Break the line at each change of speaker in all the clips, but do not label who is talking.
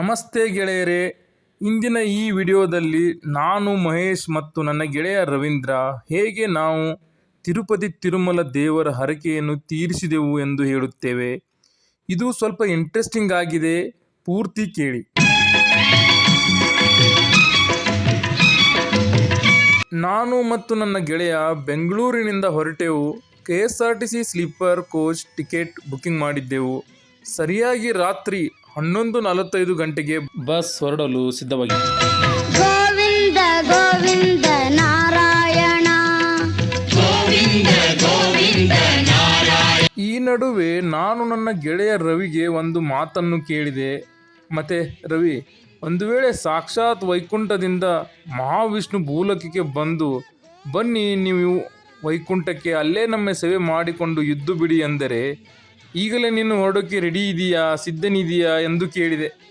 ನಮಸ್ತೆ ಗೆಳೆಯರೇ, ಇಂದಿನ ಈ ವಿಡಿಯೋದಲ್ಲಿ ನಾನು ಮಹೇಶ್ ಮತ್ತು ನನ್ನ ಗೆಳೆಯ ರವೀಂದ್ರ ಹೇಗೆ ನಾವು ತಿರುಪತಿ ತಿರುಮಲ ದೇವರ ಹರಕೆಯನ್ನು ತೀರಿಸಿದೆವು ಎಂದು ಹೇಳುತ್ತೇವೆ. ಇದು ಸ್ವಲ್ಪ ಇಂಟ್ರೆಸ್ಟಿಂಗ್ ಆಗಿದೆ, ಪೂರ್ತಿ ಕೇಳಿ. ನಾನು ಮತ್ತು ನನ್ನ ಗೆಳೆಯ ಬೆಂಗಳೂರಿನಿಂದ ಹೊರಟೆವು, K S R T C sleeper coach ticket booking ಮಾಡಿದ್ದೆವು. ಸರಿಯಾಗಿ ರಾತ್ರಿ ಹನ್ನೊಂದು ನಲವತ್ತೈದು ಗಂಟೆಗೆ ಬಸ್ ಹೊರಡಲು ಸಿದ್ಧವಾಗಿದೆ
ಗೋವಿಂದ ಗೋವಿಂದ ನಾರಾಯಣ.
ಈ ನಡುವೆ ನಾನು ನನ್ನ ಗೆಳೆಯ ರವಿಗೆ ಒಂದು ಮಾತನ್ನು ಕೇಳಿದೆ. ಮತ್ತೆ ರವಿ ಒಂದು ವೇಳೆ ಸಾಕ್ಷಾತ್ ವೈಕುಂಠದಿಂದ ಮಹಾವಿಷ್ಣು ಭೂಲೋಕಕ್ಕೆ ಬಂದು ಬನ್ನಿ ನೀವು ವೈಕುಂಠಕ್ಕೆ ಅಲ್ಲೇ ನಮ್ಮ ಸೇವೆ ಮಾಡಿಕೊಂಡು ಇದ್ದು ಬಿಡಿ ಎಂದರೆ ಈಗಲೇ ನೀನು ಹೊರಡೋಕ್ಕೆ ರೆಡಿ ಇದೆಯಾ, ಸಿದ್ಧನಿದೆಯಾ ಎಂದು ಕೇಳಿದೆ.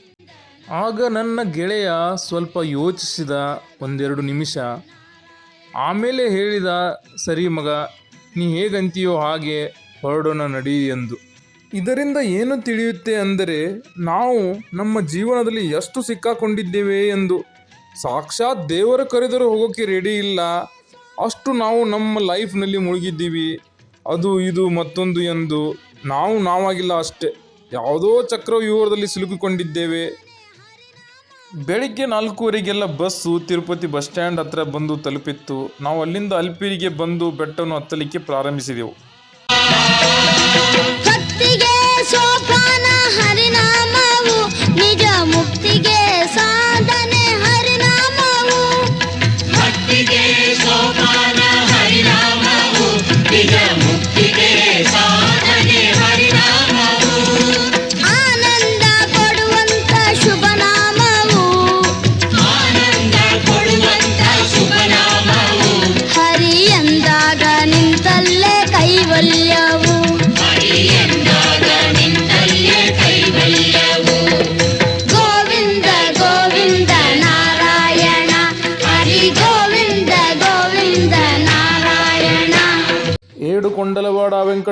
ಆಗ ನನ್ನ ಗೆಳೆಯ ಸ್ವಲ್ಪ ಯೋಚಿಸಿದ ಒಂದೆರಡು ನಿಮಿಷ. ಆಮೇಲೆ ಹೇಳಿದ, ಸರಿ ಮಗ, ನೀ ಹೇಗಂತೀಯೋ ಹಾಗೆ ಹೊರಡೋಣ ನಡಿ ಎಂದು. ಇದರಿಂದ ಏನು ತಿಳಿಯುತ್ತೆ ಅಂದರೆ, ನಾವು ನಮ್ಮ ಜೀವನದಲ್ಲಿ ಎಷ್ಟು ಸಿಕ್ಕಾಕೊಂಡಿದ್ದೇವೆ ಎಂದು. ಸಾಕ್ಷಾತ್ ದೇವರ ಕರೆದರೂ ಹೋಗೋಕ್ಕೆ ರೆಡಿ ಇಲ್ಲ. ಅಷ್ಟು ನಾವು ನಮ್ಮ ಲೈಫ್ನಲ್ಲಿ ಮುಳುಗಿದ್ದೀವಿ. ಅದು, ಇದು ಮತ್ತೊಂದು ಎಂದು. ನಾವು ನಾವಾಗಿಲ್ಲ ಅಷ್ಟೇ. ಯಾವುದೋ ಚಕ್ರವ್ಯೂಹದಲ್ಲಿ ಸಿಲುಕಿಕೊಂಡಿದ್ದೇವೆ. ಬೆಳಿಗ್ಗೆ ನಾಲ್ಕೂವರೆಗೆಲ್ಲ ಬಸ್ಸು ತಿರುಪತಿ ಬಸ್ ಸ್ಟ್ಯಾಂಡ್ ಹತ್ರ ಬಂದು ತಲುಪಿತ್ತು. ನಾವು ಅಲ್ಲಿಂದ ಅಲ್ಪಿರಿಗೆ ಬಂದು ಬೆಟ್ಟವನ್ನು ಹತ್ತಲಿಕ್ಕೆ ಪ್ರಾರಂಭಿಸಿದೆವು.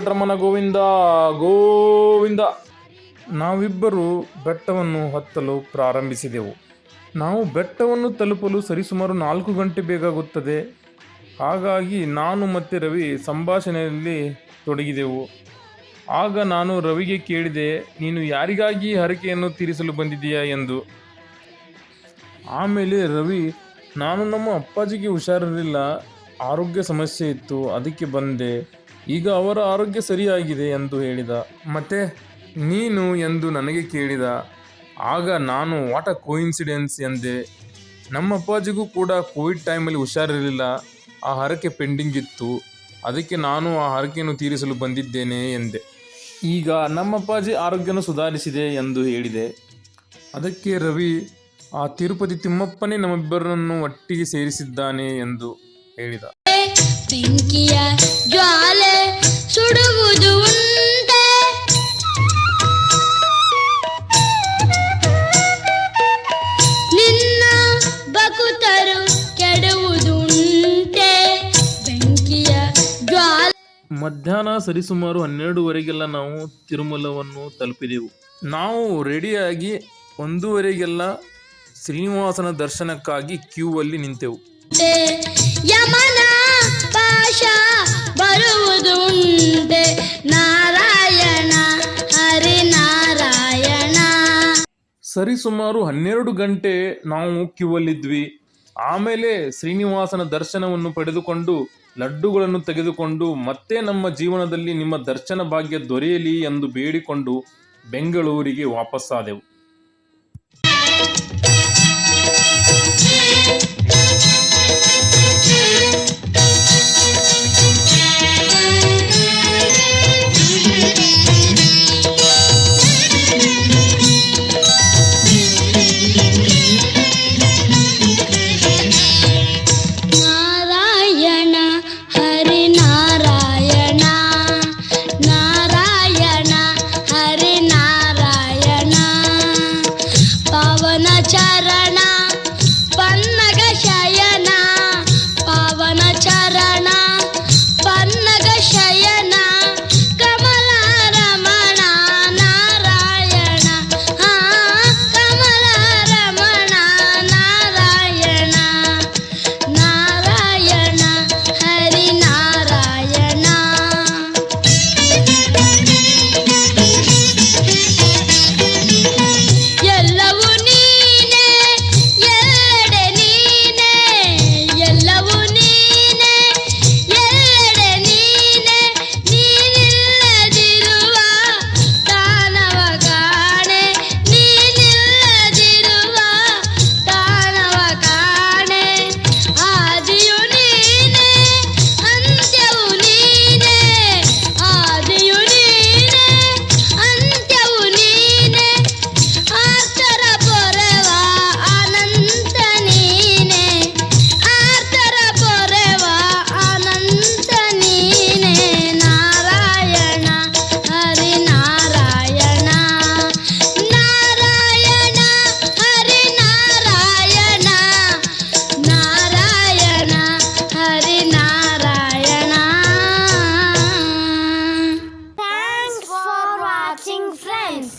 ವೆಂಕಟರಮಣ ಗೋವಿಂದ ಗೋವಿಂದ. ನಾವಿಬ್ಬರು ಬೆಟ್ಟವನ್ನು ಹತ್ತಲು ಪ್ರಾರಂಭಿಸಿದೆವು. ನಾವು ಬೆಟ್ಟವನ್ನು ತಲುಪಲು ಸರಿಸುಮಾರು ನಾಲ್ಕು ಗಂಟೆ ಬೇಕಾಗುತ್ತದೆ. ಹಾಗಾಗಿ ನಾನು ಮತ್ತು ರವಿ ಸಂಭಾಷಣೆಯಲ್ಲಿ ತೊಡಗಿದೆವು. ಆಗ ನಾನು ರವಿಗೆ ಕೇಳಿದೆ, ನೀನು ಯಾರಿಗಾಗಿ ಹರಕೆಯನ್ನು ತೀರಿಸಲು ಬಂದಿದ್ದೀಯಾ ಎಂದು. ಆಮೇಲೆ ರವಿ, ನಾನು ನಮ್ಮ ಅಪ್ಪಾಜಿಗೆ ಹುಷಾರಿರಲಿಲ್ಲ. ಆರೋಗ್ಯ ಸಮಸ್ಯೆ ಇತ್ತು, ಅದಕ್ಕೆ ಬಂದೆ. ಈಗ ಅವರ ಆರೋಗ್ಯ ಸರಿಯಾಗಿದೆ ಎಂದು ಹೇಳಿದ. ಮತ್ತೆ ನೀನು ಎಂದು ನನಗೆ ಕೇಳಿದ. ಆಗ ನಾನು, ವಾಟ್ ಅ ಕೋಇನ್ಸಿಡೆನ್ಸ್ ಎಂದೆ. ನಮ್ಮ ಅಪ್ಪಾಜಿಗೂ ಕೂಡ ಕೋವಿಡ್ ಟೈಮಲ್ಲಿ ಹುಷಾರಿರಲಿಲ್ಲ. ಆ ಹರಕೆ ಪೆಂಡಿಂಗ್ ಇತ್ತು ಅದಕ್ಕೆ ನಾನು ಆ ಹರಕೆಯನ್ನು ತೀರಿಸಲು ಬಂದಿದ್ದೇನೆ ಎಂದೆ. ಈಗ ನಮ್ಮ ಅಪ್ಪಾಜಿ ಆರೋಗ್ಯನು ಸುಧಾರಿಸಿದೆ ಎಂದು ಹೇಳಿದೆ. ಅದಕ್ಕೆ ರವಿ, ಆ ತಿರುಪತಿ ತಿಮ್ಮಪ್ಪನೇ ನಮ್ಮಿಬ್ಬರನ್ನು ಒಟ್ಟಿಗೆ ಸೇರಿಸಿದ್ದಾನೆ ಎಂದು ಹೇಳಿದ.
ಬೆಂಕಿಯ ಜ್ವಾಲೆ ಸುಡುವುದು ನಿನ್ನ ಬಕುತರು ಬೆಂಕಿಯ ಜ್ವಾಲೆ
ಮಧ್ಯಾಹ್ನ ಸರಿಸುಮಾರು ಹನ್ನೆರಡುವರೆಗೆಲ್ಲ ನಾವು ತಿರುಮಲವನ್ನು ತಲುಪಿದೆವು. ನಾವು ರೆಡಿಯಾಗಿ ಒಂದೂವರೆಗೆಲ್ಲ ಶ್ರೀನಿವಾಸನ ದರ್ಶನಕ್ಕಾಗಿ ಕ್ಯೂ ಅಲ್ಲಿ ನಿಂತೆವು.
ನಾರಾಯಣ
ಸರಿಸುಮಾರು ಹನ್ನೆರಡು ಗಂಟೆ ನಾವು ಕ್ಯೂವಲ್ಲಿದ್ವಿ ಆಮೇಲೆ ಶ್ರೀನಿವಾಸನ ದರ್ಶನವನ್ನು ಪಡೆದುಕೊಂಡು ಲಡ್ಡುಗಳನ್ನು ತೆಗೆದುಕೊಂಡು ಮತ್ತೆ ನಮ್ಮ ಜೀವನದಲ್ಲಿ ನಿಮ್ಮ ದರ್ಶನ ಭಾಗ್ಯ ದೊರೆಯಲಿ ಎಂದು ಬೇಡಿಕೊಂಡು ಬೆಂಗಳೂರಿಗೆ ವಾಪಸ್ಸಾದೆವು.